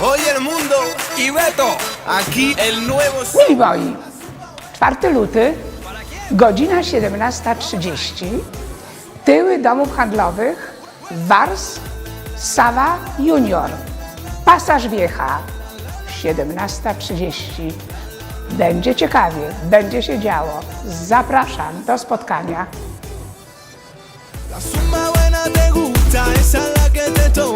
Oye el mundo y Beto, aquí el nuevo... Mili moi, 4 luty, godzina 17.30, tyły domów handlowych Wars Sawa Junior, Pasaż Wiecha, 17.30. Będzie ciekawie, będzie się działo. Zapraszam do spotkania. La zumba buena te gusta, esa es la que te toca,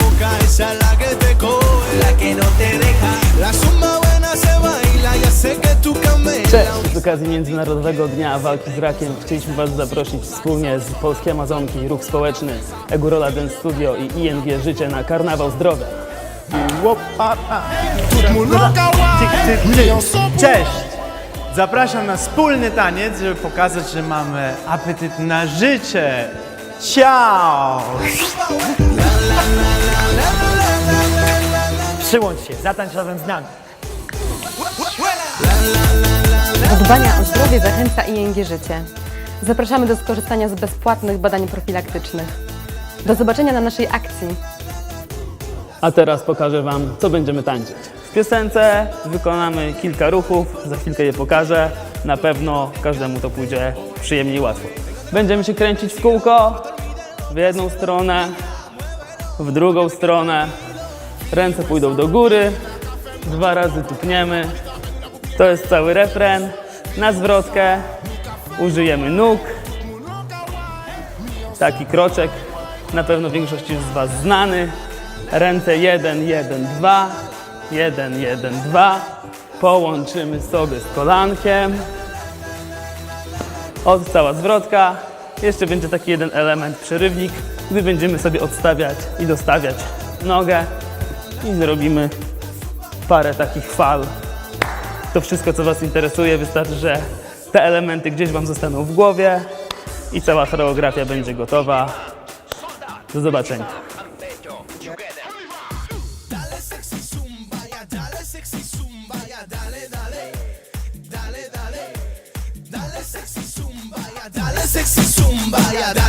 Cześć! Z okazji Międzynarodowego Dnia Walki z Rakiem chcieliśmy Was zaprosić wspólnie z Polskiej Amazonki, Ruch Społeczny, Egorola Dance Studio i ING Życie na Karnawał Zdrowia. Cześć! Zapraszam na wspólny taniec, żeby pokazać, że mamy apetyt na życie. Ciao! Przyłącz się, zatańcz razem z nami. Do dbania o zdrowie zachęca ING Życie. Zapraszamy do skorzystania z bezpłatnych badań profilaktycznych. Do zobaczenia na naszej akcji. A teraz pokażę Wam, co będziemy tańczyć. W piosence wykonamy kilka ruchów, za chwilkę je pokażę. Na pewno każdemu to pójdzie przyjemnie i łatwo. Będziemy się kręcić w kółko, w jedną stronę, w drugą stronę. Ręce pójdą do góry, dwa razy tupniemy. To jest cały refren. Na zwrotkę użyjemy nóg. Taki kroczek, na pewno większości z Was znany. Ręce 1, 1, 2, 1, 1, 2. Połączymy sobie z kolankiem. Od cała zwrotka. Jeszcze będzie taki jeden element, przerywnik, gdy będziemy sobie odstawiać i dostawiać nogę i zrobimy parę takich fal. To wszystko, co Was interesuje, wystarczy, że te elementy gdzieś Wam zostaną w głowie i cała choreografia będzie gotowa. Do zobaczenia. Sexy zumba, ya dale,